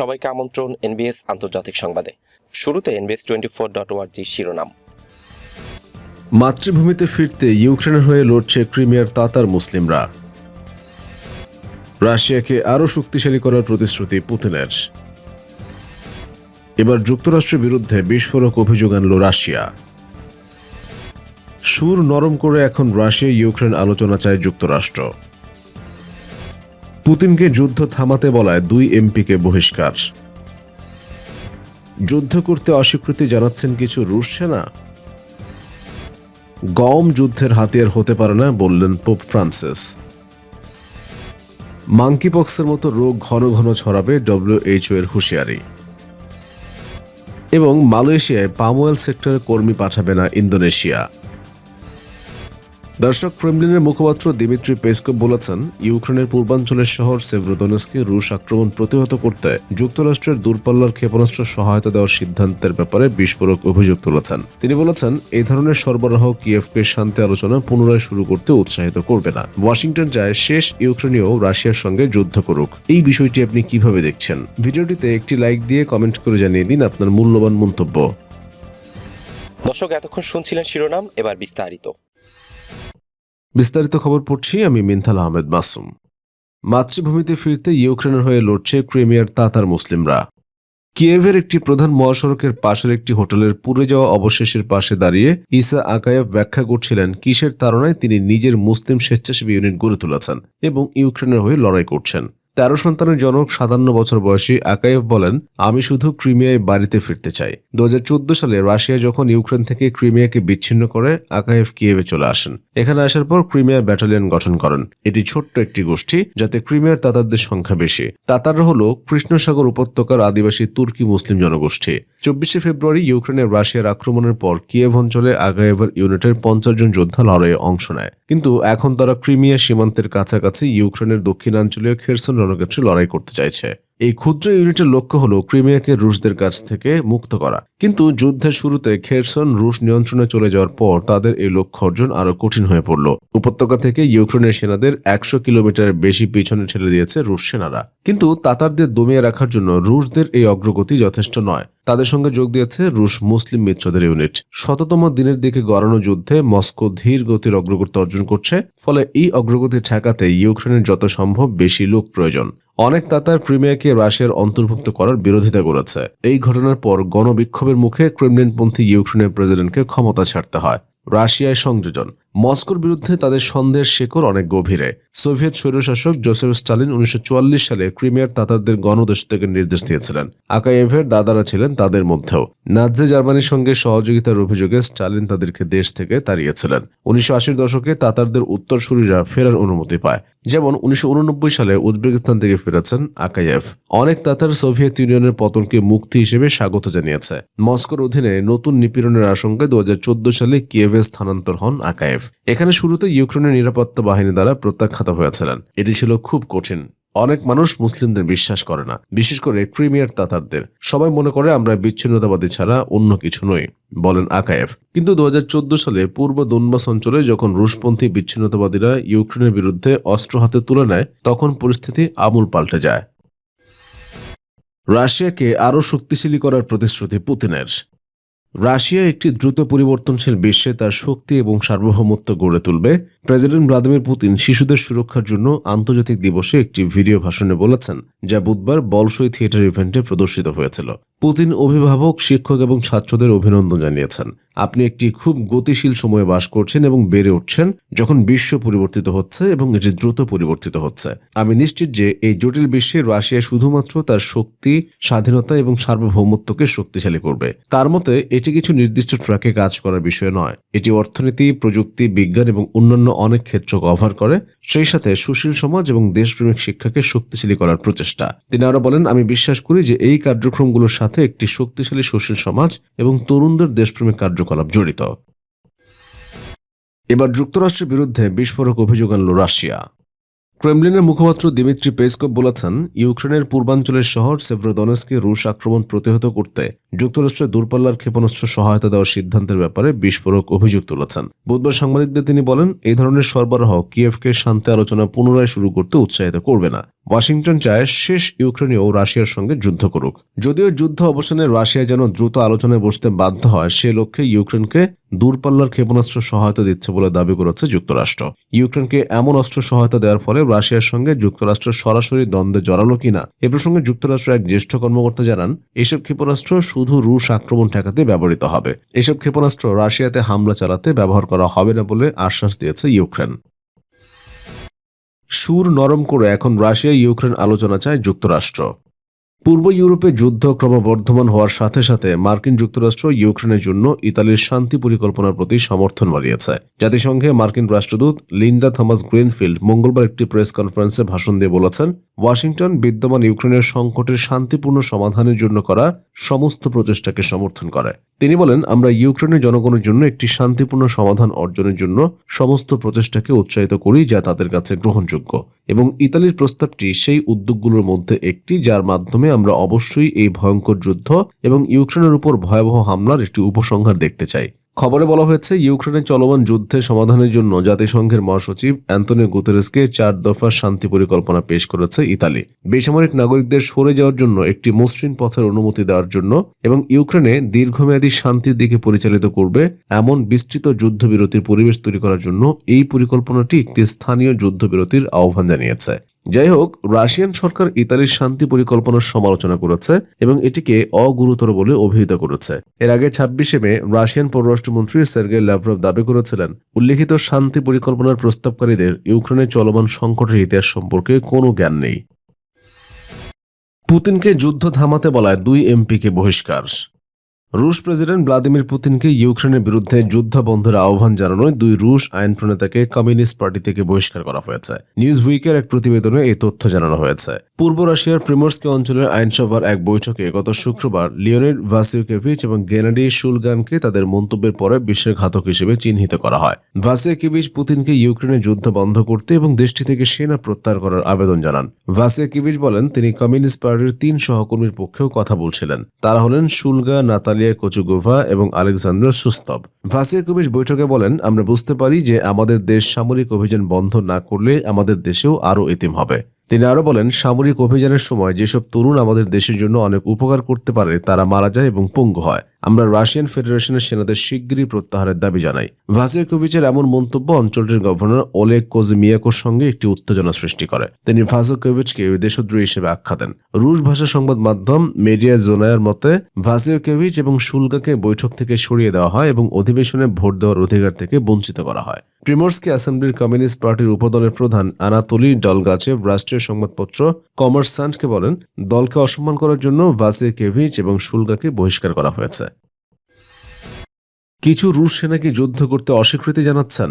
সবাইকে আমন্ত্রণ এনবিএস আন্তর্জাতিক সংবাদে। শুরুতে এনবিএস টোয়েন্টি ফোর ডট ওয়ার্জি শিরোনাম। মাতৃভূমিতে ফিরতে ইউক্রেনের হয়ে লড়ছে ক্রিমিয়ার তাতার মুসলিমরা। রাশিয়াকে আরও শক্তিশালী করার প্রতিশ্রুতি পুতিনের। এবার যুক্তরাষ্ট্রের বিরুদ্ধে বিস্ফোরক অভিযোগ আনল রাশিয়া। সুর নরম করে এখন রাশিয়া ইউক্রেন আলোচনা চায় যুক্তরাষ্ট্র। পুতিনকে যুদ্ধ থামাতে বলায় দুই এমপিকে বহিষ্কার। যুদ্ধ করতে অস্বীকৃতি জানাচ্ছেন কিছু রুশ সেনা? গম যুদ্ধের হাতিয়ার হতে পারে না, বললেন পোপ ফ্রান্সিস। মাঙ্কিপক্সের মতো রোগ ঘন ঘন ছড়াবে ডব্লিউএইচও এর হুঁশিয়ারি। এবং মালয়েশিয়ায় পামওয়েল সেক্টরে কর্মী পাঠাবে না ইন্দোনেশিয়া। দর্শক, ক্রেমলিনের মুখপাত্র দিমিত্রি পেসকো বলেছেন, ইউক্রেনের পূর্বাঞ্চলের শহর সেভরোদনেসকে রুশ আক্রমণ প্রতিহত করতে যুক্তরাষ্ট্রের দূরপাল্লার ক্ষেপণাস্ত্র সহায়তা দেওয়ার সিদ্ধান্তের ব্যাপারে বিস্ফোরক অভিযোগ তুলেছেন। তিনি বলেছেন এই ধরনের সরবরাহ কিয়েভকে শান্তি আলোচনা পুনরায় শুরু করতে উৎসাহিত করবে না। ওয়াশিংটন চায়, শেষ ইউক্রেনীয় রাশিয়ার সঙ্গে যুদ্ধ করুক। এই বিষয়টি আপনি কীভাবে দেখছেন? ভিডিওটিতে একটি লাইক দিয়ে কমেন্ট করে জানিয়ে দিন আপনার মূল্যবান মন্তব্য। দর্শক, এতক্ষণ শুনছিলেন শিরোনাম, এবার বিস্তারিত। বিস্তারিত খবর পড়ছি আমি মিনথাল আহমেদ মাসুম। মাতৃভূমিতে ফিরতে ইউক্রেনের হয়ে লড়ছে ক্রিমিয়ার তাতার মুসলিমরা। কিয়েভের একটি প্রধান মহাসড়কের পাশের একটি হোটেলের পুড়ে যাওয়া অবশেষের পাশে দাঁড়িয়ে ইসা আকায়েভ ব্যাখ্যা করছিলেন, কিসের তারণায় তিনি নিজের মুসলিম স্বেচ্ছাসেবী ইউনিট গড়ে তুলেছেন এবং ইউক্রেনের হয়ে লড়াই করছেন। তেরো সন্তানের জনক সাতান্ন বছর বয়সী আকায়েভ বলেন, আমি শুধু ক্রিমিয়ায় বাড়িতে ফিরতে চাই। দু হাজার চোদ্দ সালে রাশিয়া যখন ইউক্রেন থেকে ক্রিমিয়াকে বিচ্ছিন্ন করে আকায়েভ কিয়েভে চলে আসেন। এখানে আসার পর ক্রিমিয়া ব্যাটালিয়ন গঠন করেন। এটি ছোট্ট একটি গোষ্ঠী, যাতে ক্রিমিয়ার তাতারদের সংখ্যা বেশি। তাতাররা হল কৃষ্ণসাগর উপত্যকার আদিবাসী তুর্কি মুসলিম জনগোষ্ঠী। চব্বিশে ফেব্রুয়ারি ইউক্রেনের রাশিয়ার আক্রমণের পর কিয়েভ অঞ্চলে আগায়েভার ইউনিটের পঞ্চাশ জন যোদ্ধা লড়াইয়ে অংশ নেয়। কিন্তু এখন তারা ক্রিমিয়া সীমান্তের কাছাকাছি ইউক্রেনের দক্ষিণাঞ্চলীয় খেরসন রণক্ষেত্রে লড়াই করতে চাইছে। এই ক্ষুদ্র ইউনিটের লক্ষ্য হল ক্রিমিয়াকে রুশদের কাছ থেকে মুক্ত করা। কিন্তু যুদ্ধের শুরুতে খেরসন রুশ নিয়ন্ত্রণে চলে যাওয়ার পর তাদের এই লক্ষ্য অর্জন আরও কঠিন হয়ে পড়ল। উপত্যকা থেকে ইউক্রেনের সেনাদের একশো কিলোমিটার বেশি পিছনে ঠেলে দিয়েছে রুশ সেনারা। কিন্তু তাতারদের দমিয়ে রাখার জন্য রুশদের এই অগ্রগতি যথেষ্ট নয়। তাদের সঙ্গে যোগ দিয়েছে রুশ মুসলিম মিত্রদের ইউনিট। শততম দিনের দিকে গড়ানো যুদ্ধে মস্কো ধীর গতির অগ্রগতি অর্জন করছে, ফলে এই অগ্রগতি ঠেকাতে ইউক্রেনের যত সম্ভব বেশি লোক প্রয়োজন। অনেক তাতার ক্রিমিয়াকে রাশিয়ার অন্তর্ভুক্ত করার বিরোধিতা করেছে। এই ঘটনার পর গণবিক্ষোভের মুখে ক্রেমলিনপন্থী ইউক্রেনের প্রেসিডেন্টকে ক্ষমতা ছাড়তে হয়। রাশিয়ায় সংযোজন। মস্কোর বিরুদ্ধে তাদের সন্দেহের শেকড় অনেক গভীরে। সোভিয়েত স্বৈরশাসক জোসেফ স্টালিন উনিশশো চুয়াল্লিশ সালে ক্রিমিয়ার তাতারদের গণদেশ থেকে নির্দেশ দিয়েছিলেন। আকায়েভের দাদারা ছিলেন তাদের মধ্যেও। নাৎজি জার্মানির সঙ্গে সহযোগিতার অভিযোগে স্টালিন তাদেরকে দেশ থেকে তাড়িয়েছিলেন। উনিশশো আশির দশকে তাতারদের উত্তরসূরিরা ফেরার অনুমতি পায়। যেমন উনিশশো উননব্বই সালে উজবেকিস্তান থেকে ফিরেছেন আকায়েভ অনেক তাতার সোভিয়েত ইউনিয়নের পতনকে মুক্তি হিসেবে স্বাগত জানিয়েছে। মস্কোর অধীনে নতুন নিপীড়নের আশঙ্কায় দু হাজার চোদ্দ সালে কিয়েভে স্থানান্তর হন আকায়েভ এখানে শুরুতে ইউক্রেনের নিরাপত্তা বাহিনী দ্বারা প্রত্যাখ্যাত হয়েছিলেন। এটি ছিল খুব কঠিন। অনেক মানুষ মুসলিমদের বিশ্বাস করে না, বিশেষ করে ক্রিমিয়ার তাতারদের। সবাই মনে করে আমরা বিচ্ছিন্নতাবাদী ছাড়া অন্য কিছু নই, বলেন আকায়েভ কিন্তু দু হাজার চোদ্দ সালে পূর্ব দোনবাস অঞ্চলে যখন রুশপন্থী বিচ্ছিন্নতাবাদীরা ইউক্রেনের বিরুদ্ধে অস্ত্র হাতে তুলে নেয়, তখন পরিস্থিতি আমূল পাল্টে যায়। রাশিয়াকে আরও শক্তিশালী করার প্রতিশ্রুতি পুতিনের। রাশিয়া একটি দ্রুত পরিবর্তনশীল বিশ্বে তার শক্তি এবং সার্বভৌমত্ব গড়ে তুলবে। প্রেসিডেন্ট ভ্লাদিমির পুতিন শিশুদের সুরক্ষার জন্য আন্তর্জাতিক দিবসে একটি ভিডিও ভাষণে বলেছেন, যা বুধবার বলসই থিয়েটার ইভেন্টে প্রদর্শিত হয়েছিল। পুতিন অভিভাবক, শিক্ষক এবং ছাত্রদের অভিনন্দন জানিয়েছেন। আপনি একটি খুব গতিশীল সময়ে বাস করছেন এবং বেড়ে উঠছেন, যখন বিশ্ব পরিবর্তিত হচ্ছে এবং এটি দ্রুত পরিবর্তিত হচ্ছে। আমি নিশ্চিত যে এই জটিল বিশ্বে রাশিয়া শুধুমাত্র তার শক্তি, স্বাধীনতা এবং সার্বভৌমত্বকে শক্তিশালী করবে। তার মতে, এটি কিছু নির্দিষ্ট ট্র্যাকে কাজ করার বিষয় নয়। এটি অর্থনীতি, প্রযুক্তি, বিজ্ঞান এবং অন্যান্য অনেক ক্ষেত্র কভার করে। সেই সাথে সুশীল সমাজ এবং দেশপ্রেমিক শিক্ষাকে শক্তিশালী করার প্রচেষ্টা। তিনি আরও বলেন, আমি বিশ্বাস করি যে এই কার্যক্রমগুলোর সাথে একটি শক্তিশালী সুশীল সমাজ এবং তরুণদের দেশপ্রেমিক কার্যকলাপ জড়িত। এবার যুক্তরাষ্ট্রের বিরুদ্ধে বিস্ফোরক অভিযোগ আনল রাশিয়া। ক্রেমলিনের মুখপাত্র দিমিত্রি পেসকভ বলেছেন, ইউক্রেনের পূর্বাঞ্চলের শহর সেভ্রোদনেসকে রুশ আক্রমণ প্রতিহত করতে যুক্তরাষ্ট্রের দূরপাল্লার ক্ষেপণাস্ত্র সহায়তা দেওয়ার সিদ্ধান্তের ব্যাপারে বিস্ফোরক অভিযোগ তুলেছেন। বুধবার সাংবাদিকদের তিনি বলেন, এই ধরনের সরবরাহ কিয়েভকে শান্তি আলোচনা পুনরায় শুরু করতে উৎসাহিত করবে না। ওয়াশিংটন চায় শেষ ইউক্রেনীয় রাশিয়ার সঙ্গে যুদ্ধ করুক। যদিও যুদ্ধ অবসানে রাশিয়া যেন দ্রুত আলোচনায় বসতে বাধ্য হয়, সে লক্ষ্যে ইউক্রেনকে দূরপাল্লার ক্ষেপণাস্ত্র সহায়তা দিচ্ছে বলে দাবি করেছে যুক্তরাষ্ট্র। ইউক্রেনকে এমন অস্ত্র সহায়তা দেওয়ার ফলে রাশিয়ার সঙ্গে যুক্তরাষ্ট্র সরাসরি দ্বন্দ্বে জড়ালো কিনা, এ প্রসঙ্গে যুক্তরাষ্ট্র এক জ্যেষ্ঠ কর্মকর্তা জানান, এসব ক্ষেপণাস্ত্র শুধু রুশ আক্রমণ ঠেকাতে ব্যবহৃত হবে। এসব ক্ষেপণাস্ত্র রাশিয়াতে হামলা চালাতে ব্যবহার করা হবে না বলে আশ্বাস দিয়েছে ইউক্রেন। সুর নরম করে এখন রাশিয়া ইউক্রেন আলোচনা চায় যুক্তরাষ্ট্র। পূর্ব ইউরোপে যুদ্ধ ক্রমবর্ধমান হওয়ার সাথে সাথে মার্কিন যুক্তরাষ্ট্র ইউক্রেনের জন্য ইতালির শান্তি পরিকল্পনার প্রতি সমর্থন বাড়িয়েছে। জাতিসংঘে মার্কিন রাষ্ট্রদূত লিন্ডা থমাস গ্রিনফিল্ড মঙ্গলবার একটি প্রেস কনফারেন্সে ভাষণ দিয়ে বলেছেন ওয়াশিংটন বিদ্যমান ইউক্রেনের সংকটের শান্তিপূর্ণ সমাধানের জন্য করা সমস্ত প্রচেষ্টাকে সমর্থন করে। তিনি বলেন, আমরা ইউক্রেনের জনগণের জন্য একটি শান্তিপূর্ণ সমাধান অর্জনের জন্য সমস্ত প্রচেষ্টাকে উৎসাহিত করি যা তাদের কাছে গ্রহণযোগ্য। এবং ইতালির প্রস্তাবটি সেই উদ্যোগগুলোর মধ্যে একটি, যার মাধ্যমে আমরা অবশ্যই এই ভয়ঙ্কর যুদ্ধ এবং ইউক্রেনের উপর ভয়াবহ হামলার একটি উপসংহার দেখতে চাই। খবরে বলা হয়েছে, ইউক্রেনের চলমান যুদ্ধে সমাধানের জন্য জাতিসংঘের মহাসচিব অ্যান্তনিও গুতেরেসকে চার দফা শান্তি পরিকল্পনা পেশ করেছে ইতালি। বেসামরিক নাগরিকদের সরে যাওয়ার জন্য একটি মসৃণ পথের অনুমতি দেওয়ার জন্য এবং ইউক্রেনে দীর্ঘমেয়াদী শান্তির দিকে পরিচালিত করবে এমন বিস্তৃত যুদ্ধবিরতির পরিবেশ তৈরি করার জন্য এই পরিকল্পনাটি একটি স্থানীয় যুদ্ধবিরতির আহ্বান জানিয়েছে। যাই হোক রাশিয়ান সরকার ইতালির শান্তি পরিকল্পনার সমালোচনা করেছে এবং এটিকে অগুরুতর বলে অভিহিত করেছে। এর আগে ছাব্বিশে মে রাশিয়ান পররাষ্ট্রমন্ত্রী সের্গে ল্যাভরভ দাবি করেছিলেন, উল্লেখিত শান্তি পরিকল্পনার প্রস্তাবকারীদের ইউক্রেনের চলমান সংকটের ইতিহাস সম্পর্কে কোনো জ্ঞান নেই। পুতিনকে যুদ্ধ থামাতে বলায় দুই এমপিকে বহিষ্কার। রুশ প্রেসিডেন্ট ভ্লাদিমির পুতিনকে ইউক্রেনের বিরুদ্ধে যুদ্ধ বন্ধের আহ্বান জানানোয় দুই রুশ আইন প্রণেতাকে কমিউনিস্ট পার্টি থেকে বহিষ্কার করা হয়েছে। নিউজ উইকের এক প্রতিবেদনে এই তথ্য জানানো হয়েছে। পূর্ব রাশিয়ার প্রিমোর্সকে অঞ্চলের আইনসভার এক বৈঠকে গত শুক্রবার লিওনিড ভাসিউকেভিচ এবং গেনাডি শুলগানকে তাদের মন্তব্যের পরে বিশ্বের ঘাতক হিসেবে চিহ্নিত করা হয়। ভাসিউকেভিচ পুতিনকে ইউক্রেনের যুদ্ধ বন্ধ করতে এবং দেশটি থেকে সেনা প্রত্যাহার করার আবেদন জানান। ভাসিউকেভিচ বলেন, তিনি কমিউনিস্ট পার্টির তিন সহকর্মীর পক্ষেও কথা বলছিলেন। তারা হলেন শুলগা নাতালিয়া কোচুগোভা এবং আলেকজান্ডার সুস্তব। ভাসিয়াকোভিচ বৈঠকে বলেন, আমরা বুঝতে পারি যে আমাদের দেশ সামরিক অভিযান বন্ধ না করলে আমাদের দেশেও আরও এতিম হবে। তিনি আরও বলেন, সামরিক অভিযানের সময় যেসব তরুণ আমাদের দেশের জন্য অনেক উপকার করতে পারে, তারা মারা যায় এবং পঙ্গু হয়। আমরা রাশিয়ান ফেডারেশনের সেনাদের শিগগিরই প্রত্যাহারের দাবি জানাই। ভাজিয়াকোভিচের এমন মন্তব্য অঞ্চলটির গভর্নর ওলেগ কোজমিয়াকোর সঙ্গে একটি উত্তেজনা সৃষ্টি করে। তিনি ভাজিওকেভিচকে দেশদ্রোহী হিসেবে আখ্যা দেন। রুশ ভাষা সংবাদ মাধ্যম মেডিয়া জোনায়ের মতে ভাজিওকেভিচ এবং শুল্কাকে বৈঠক থেকে সরিয়ে দেওয়া হয় এবং অধিবেশনে ভোট দেওয়ার অধিকার থেকে বঞ্চিত করা হয়। প্রিমোর্সকি অ্যাসেম্বলির কমিউনিস্ট পার্টির উপদলের প্রধান আনাতলি ডলগাচেভ রাষ্ট্রীয় সংবাদপত্র কমার্স সান্টকে বলেন, দলকে অসম্মান করার জন্য ভাসে কেভিচ এবং শুল্কাকে বহিষ্কার করা হয়েছে। কিছু রুশ সেনাকে যুদ্ধ করতে অস্বীকৃতি জানাচ্ছেন।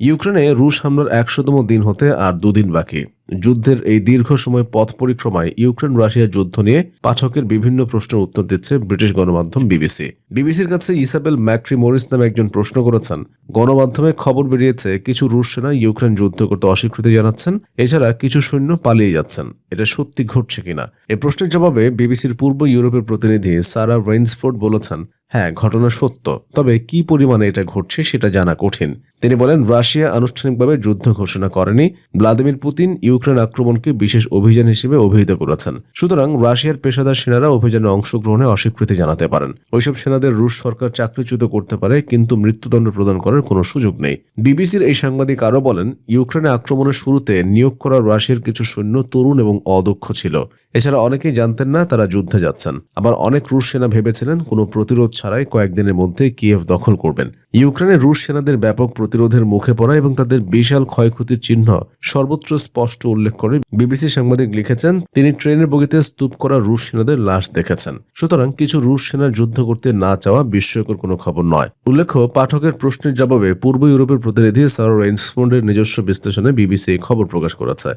ইউক্রেনে রুশ হামলার একশোতম দিন হতে আর দুদিন বাকি। যুদ্ধের এই দীর্ঘ সময় পথ পরিক্রমায় ইউক্রেন রাশিয়া যুদ্ধ নিয়ে পাঠকের বিভিন্ন প্রশ্নের উত্তর দিচ্ছে ব্রিটিশ গণমাধ্যম বিবিসি। বিবিসির কাছে ইসাবেল ম্যাক্রি মরিস নামে একজন প্রশ্ন করেছেন। গণমাধ্যমে খবর বেরিয়েছে, কিছু রুশ সেনা ইউক্রেন যুদ্ধ করতে অস্বীকৃতি জানাচ্ছেন, এছাড়া কিছু সৈন্য পালিয়ে যাচ্ছেন। এটা সত্যি ঘটছে কিনা? এ প্রশ্নের জবাবে বিবিসির পূর্ব ইউরোপের প্রতিনিধি সারা রেইনসফোর্ড বলেছেন হ্যাঁ ঘটনা সত্য। তবে কি পরিমাণে এটা ঘটছে সেটা জানা কঠিন। তিনি বলেন, রাশিয়া আনুষ্ঠানিকভাবে যুদ্ধ ঘোষণা করেনি। ভ্লাদিমির পুতিন ইউক্রেন আক্রমণকে বিশেষ অভিযান হিসেবে অভিহিত করেছেন। সুতরাং রাশিয়ার পেশাদার সেনারা অভিযানে অংশগ্রহণে অস্বীকৃতি জানাতে পারেন। ওইসব সেনাদের রুশ সরকার চাকরিচ্যুত করতে পারে, কিন্তু মৃত্যুদণ্ড প্রদান করার কোনো সুযোগ নেই। বিবিসির এই সাংবাদিক আরও বলেন, ইউক্রেনে আক্রমণের শুরুতে নিয়োগ করা রাশিয়ার কিছু সৈন্য তরুণ এবং অদক্ষ ছিল। এছাড়া অনেকেই জানতেন না তারা যুদ্ধে যাচ্ছেন। আবার অনেক রুশ সেনা ভেবেছিলেন কোনো প্রতিরোধ ছাড়াই কয়েকদিনের মধ্যে কিয়েভ দখল করবেন। ইউক্রেনে রুশ সেনাদের ব্যাপক প্রতিরোধের মুখে পড়া এবং তাদের বিশাল ক্ষয়ক্ষতির চিহ্ন সর্বত্র স্পষ্ট উল্লেখ করে বিবিসি সাংবাদিক লিখেছেন, তিনি ট্রেনের বগিতে স্তূপ করা রুশ সেনাদের লাশ দেখেছেন। সুতরাং কিছু রুশ সেনা যুদ্ধ করতে না চাওয়া বিস্ময়কর কোনো খবর নয়। উল্লেখ্য, পাঠকের প্রশ্নের জবাবে পূর্ব ইউরোপের প্রতিনিধি সার রেইনসফোর্ডের নিজস্ব বিশ্লেষণে বিবিসি এই খবর প্রকাশ করেছে।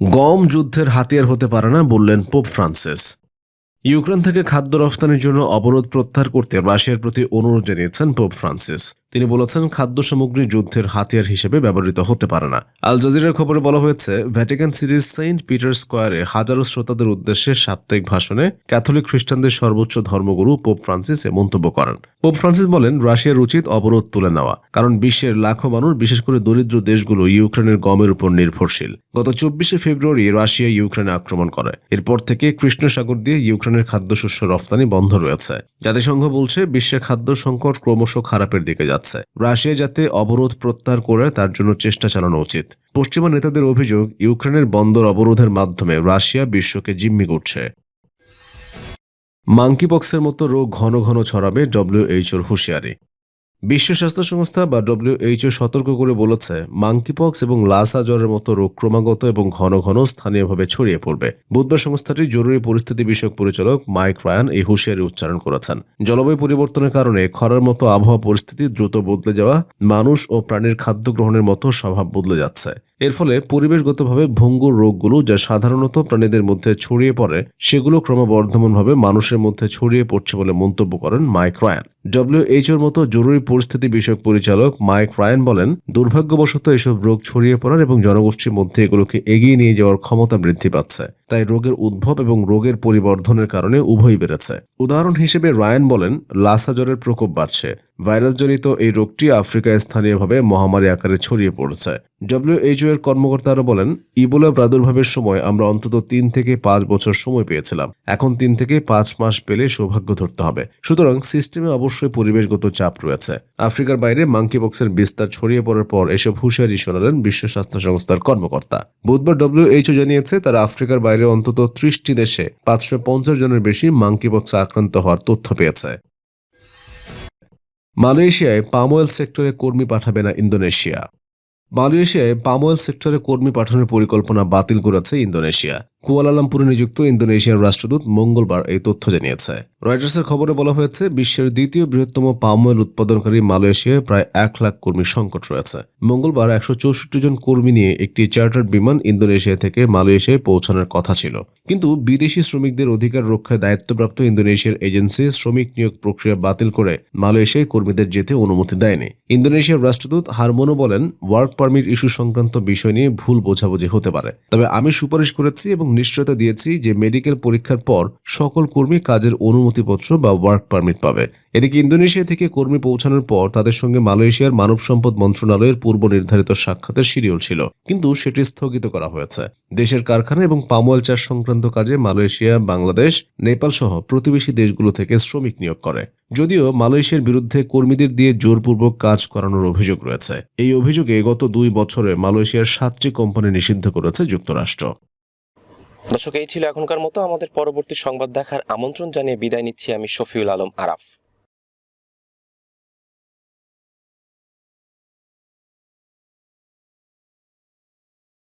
গম যুদ্ধের হাতিয়ার হতে পারে না, বললেন পোপ ফ্রান্সিস। ইউক্রেন থেকে খাদ্য রফতানির জন্য অবরোধ প্রত্যাহার করতে রাশিয়ার প্রতি অনুরোধ জানিয়েছেন পোপ ফ্রান্সিস। তিনি বলেছেন খাদ্য সামগ্রী যুদ্ধের হাতিয়ার হিসেবে ব্যবহৃত হতে পারে না। আল জাজিরার খবরে বলা হয়েছে, ভ্যাটিকান সিরিজ সেন্ট পিটার স্কোয়ারে হাজারো শ্রোতাদের উদ্দেশ্যে সাপ্তাহিক ভাষণে ক্যাথলিক খ্রিস্টানদের সর্বোচ্চ ধর্মগুরু পোপ ফ্রান্সিস এ মন্তব্য করেন। পোপ ফ্রান্সিস বলেন, রাশিয়ার উচিত অবরোধ তুলে নেওয়া, কারণ বিশ্বের লাখো মানুষ, বিশেষ করে দরিদ্র দেশগুলো, ইউক্রেনের গমের উপর নির্ভরশীল। গত চব্বিশে ফেব্রুয়ারি রাশিয়া ইউক্রেনে আক্রমণ করে। এরপর থেকে কৃষ্ণ সাগর দিয়ে ইউক্রেনের খাদ্যশস্য রফতানি বন্ধ রয়েছে। জাতিসংঘ বলছে, বিশ্বে খাদ্য সংকট ক্রমশ খারাপের দিকে যাচ্ছে। রাশিয়া যাতে অবরোধ প্রত্যাহার করে, তার জন্য চেষ্টা চালানো উচিত। পশ্চিমা নেতাদের অভিযোগ, ইউক্রেনের বন্দর অবরোধের মাধ্যমে রাশিয়া বিশ্বকে জিম্মি করছে। মাঙ্কিপক্সের মতো রোগ ঘন ঘন ছড়াবে ডব্লিউএইচওর হুঁশিয়ারি। বিশ্ব স্বাস্থ্য সংস্থা বা ডব্লিউএইচও সতর্ক করে বলেছে মাঙ্কিপক্স এবং লাসা জ্বরের মতো রোগ ক্রমাগত এবং ঘন ঘন স্থানীয়ভাবে ছড়িয়ে পড়বে। বুধবার সংস্থাটির জরুরি পরিস্থিতি বিষয়ক পরিচালক মাইক রায়ান এই হুঁশিয়ারি উচ্চারণ করেছেন। জলবায়ু পরিবর্তনের কারণে খরার মতো আবহাওয়া পরিস্থিতি দ্রুত বদলে যাওয়া, মানুষ ও প্রাণীর খাদ্য গ্রহণের মতো স্বভাব বদলে যাচ্ছে। এর ফলে পরিবেশগতভাবে ভঙ্গুর রোগগুলো যা সাধারণত প্রাণীদের মধ্যে ছড়িয়ে পড়ে, সেগুলো ক্রমবর্ধমানভাবে মানুষের মধ্যে ছড়িয়ে পড়ছে বলে মন্তব্য করেন মাইক রায়ান। ডব্লিউএইচওর মতো জরুরি পরিস্থিতি বিষয়ক পরিচালক মাইক রায়ান বলেন, দুর্ভাগ্যবশত এসব রোগ ছড়িয়ে পড়ার এবং জনগোষ্ঠীর মধ্যে এগুলোকে এগিয়ে নিয়ে যাওয়ার ক্ষমতা বৃদ্ধি পাচ্ছে। তাই রোগের উদ্ভব এবং রোগের পরিবর্ধনের কারণে উভয়ই বেড়েছে। উদাহরণ হিসেবে রায়ান বলেন, লাসা জ্বরের প্রকোপ বাড়ছে। ভাইরাসজনিত এই রোগটি আফ্রিকায় স্থানীয়ভাবে মহামারী আকারে ছড়িয়ে পড়েছে। ডব্লিউএইচও এর কর্মকর্তা আরও বলেন, ইবোলা প্রাদুর্ভাবের সময় আমরা অন্তত তিন থেকে পাঁচ বছর সময় পেয়েছিলাম। এখন তিন থেকে পাঁচ মাস পেলে সৌভাগ্য ধরতে হবে। সুতরাং সিস্টেমে অবশ্যই পরিবেশগত চাপ রয়েছে। আফ্রিকার বাইরে মাঙ্কিবক্সের বিস্তার ছড়িয়ে পড়ার পর এসব হুঁশিয়ারি শোনালেন বিশ্ব স্বাস্থ্য সংস্থার কর্মকর্তা। বুধবার ডব্লিউএইচও জানিয়েছে, তারা আফ্রিকার বাইরে অন্তত ত্রিশটি দেশে পাঁচশো পঞ্চাশ জনের বেশি মাঙ্কিবক্সে আক্রান্ত হওয়ার তথ্য পেয়েছে। মালয়েশিয়ায় পাম অয়েল সেক্টরে কর্মী পাঠাবে না ইন্দোনেশিয়া। মালয়েশিয়ায় পাম অয়েল সেক্টরে কর্মী পাঠানোর পরিকল্পনা বাতিল করেছে ইন্দোনেশিয়া। কুয়ালালামপুরে নিযুক্ত ইন্দোনেশিয়ার রাষ্ট্রদূত মঙ্গলবার এই তথ্য জানিয়েছে। রয়টার্সের খবরে বলা হয়েছে, বিশ্বের দ্বিতীয় বৃহত্তম পামওয়েল উৎপাদনকারী মালয়েশিয়ায় প্রায় এক লাখ কর্মীর সংকট রয়েছে। মঙ্গলবার একশো চৌষট্টি জন কর্মী নিয়ে একটি চার্টার্ড বিমান ইন্দোনেশিয়া থেকে মালয়েশিয়ায় পৌঁছানোর কথা ছিল। কিন্তু বিদেশি শ্রমিকদের অধিকার রক্ষায় দায়িত্বপ্রাপ্ত ইন্দোনেশিয়ার এজেন্সি শ্রমিক নিয়োগ প্রক্রিয়া বাতিল করে মালয়েশিয়ায় কর্মীদের যেতে অনুমতি দেয়নি। ইন্দোনেশিয়ার রাষ্ট্রদূত হারমোনো বলেন ওয়ার্ক পারমিট ইস্যু সংক্রান্ত বিষয় নিয়ে ভুল বোঝাবুঝি হতে পারে। তবে আমি সুপারিশ করেছি এবং নিশ্চয়তা দিয়েছি যে মেডিকেল পরীক্ষার পর সকল কর্মী কাজের অনুমতিপত্র বা ওয়ার্ক পারমিট পাবে। এদিকে ইন্দোনেশিয়া থেকে কর্মী পৌঁছানোর পর তাদের সঙ্গে মালয়েশিয়ার মানব সম্পদ মন্ত্রণালয়ের পূর্ব নির্ধারিত সাক্ষাতের শিডিউল ছিল। কিন্তু সেটি স্থগিত করা হয়েছে। দেশের কারখানা এবং পামওয়েল চাষ সংক্রান্ত কাজে মালয়েশিয়া, বাংলাদেশ, নেপাল সহ প্রতিবেশী দেশগুলো থেকে শ্রমিক নিয়োগ করে। যদিও মালয়েশিয়ার বিরুদ্ধে কর্মীদের দিয়ে জোরপূর্বক কাজ করানোর অভিযোগ রয়েছে। এই অভিযোগে গত দুই বছরে মালয়েশিয়ার সাতটি কোম্পানি নিষিদ্ধ করেছে যুক্তরাষ্ট্র। দর্শক, এই ছিল এখনকার মতো। আমাদের পরবর্তী সংবাদ দেখার আমন্ত্রণ জানিয়ে বিদায় নিচ্ছি আমি শফিউল আলম আরাফ।